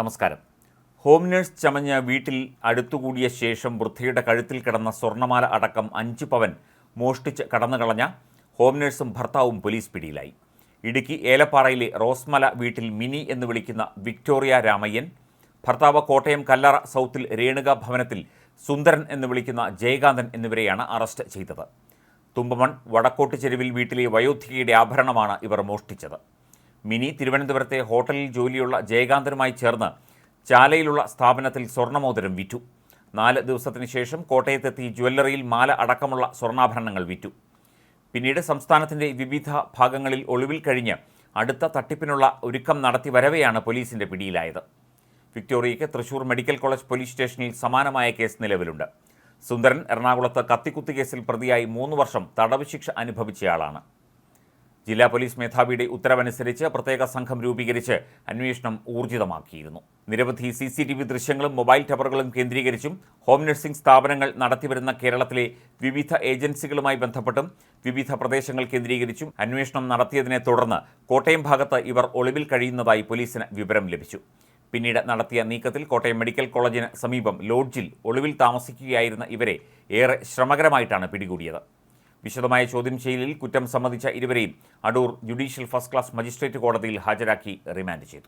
നമസ്കാരം. Home nurse ചമഞ്ഞ് വീട്ടിൽ അടുത്തുകൂടിയ ശേഷം വൃദ്ധയുടെ കഴുത്തിൽ കിടന്ന സ്വർണമാല അടക്കം അഞ്ച് പവൻ മോഷ്ടിച്ച് കടന്നുകളഞ്ഞ ഹോം നഴ്സും ഭർത്താവും പോലീസ് പിടിയിലായി. ഇടുക്കി ഏലപ്പാറയിലെ റോസ്മല വീട്ടിൽ മിനി എന്ന് വിളിക്കുന്ന വിക്ടോറിയ രാമയ്യൻ ഭർത്താവ് കോട്ടയം കല്ലറ സൗത്തിൽ രേണുക ഭവനത്തിൽ സുന്ദരൻ എന്ന് വിളിക്കുന്ന ജയകാന്തൻ എന്നിവരെയാണ് അറസ്റ്റ് ചെയ്തത്. തുമ്പമൺ വടക്കോട്ട് ചെരുവിൽ വീട്ടിലെ വയോധികയുടെ ആഭരണമാണ് ഇവർ മോഷ്ടിച്ചത്. മിനി തിരുവനന്തപുരത്തെ ഹോട്ടലിൽ ജോലിയുള്ള ജയകാന്തനുമായി ചേർന്ന് ചാലയിലുള്ള സ്ഥാപനത്തിൽ സ്വർണമോതിരം വിറ്റു. നാല് ദിവസത്തിന് ശേഷം കോട്ടയത്തെത്തി ജ്വല്ലറിയിൽ മാല അടക്കമുള്ള സ്വർണാഭരണങ്ങൾ വിറ്റു. പിന്നീട് സംസ്ഥാനത്തിന്റെ വിവിധ ഭാഗങ്ങളിൽ ഒളിവിൽ കഴിഞ്ഞ് അടുത്ത തട്ടിപ്പിനുള്ള ഒരുക്കം നടത്തി വരവെയാണ് പോലീസിന്റെ പിടിയിലായത്. വിക്ടോറിയയ്ക്ക് തൃശൂർ മെഡിക്കൽ കോളേജ് പോലീസ് സ്റ്റേഷനിൽ സമാനമായ കേസ് നിലവിലുണ്ട്. സുന്ദരൻ എറണാകുളത്ത് കത്തിക്കുത്തി കേസിൽ പ്രതിയായി മൂന്ന് വർഷം തടവ് ശിക്ഷ അനുഭവിച്ചയാളാണ്. ജില്ലാ പോലീസ് മേധാവിയുടെ ഉത്തരവനുസരിച്ച് പ്രത്യേക സംഘം രൂപീകരിച്ച് അന്വേഷണം ഊർജിതമാക്കിയിരുന്നു. നിരവധി സി സി ടി വി ദൃശ്യങ്ങളും മൊബൈൽ ടവറുകളും കേന്ദ്രീകരിച്ചും ഹോം നഴ്സിംഗ് സ്ഥാപനങ്ങൾ നടത്തിവരുന്ന കേരളത്തിലെ വിവിധ ഏജൻസികളുമായി ബന്ധപ്പെട്ടും വിവിധ പ്രദേശങ്ങൾ കേന്ദ്രീകരിച്ചും അന്വേഷണം നടത്തിയതിനെ തുടർന്ന് കോട്ടയം ഭാഗത്ത് ഇവർ ഒളിവിൽ കഴിയുന്നതായി പോലീസിന് വിവരം ലഭിച്ചു. പിന്നീട് നടത്തിയ നീക്കത്തിൽ കോട്ടയം മെഡിക്കൽ കോളേജിന് സമീപം ലോഡ്ജിൽ ഒളിവിൽ താമസിക്കുകയായിരുന്ന ഇവരെ ഏറെ ശ്രമകരമായിട്ടാണ് പിടികൂടിയത്. വിശദമായ ചോദ്യം ചെയ്യലിൽ കുറ്റം സമ്മതിച്ച ഇരുവരെയും Adoor judicial first class magistrate കോടതിയിൽ ഹാജരാക്കി റിമാൻഡ് ചെയ്തു.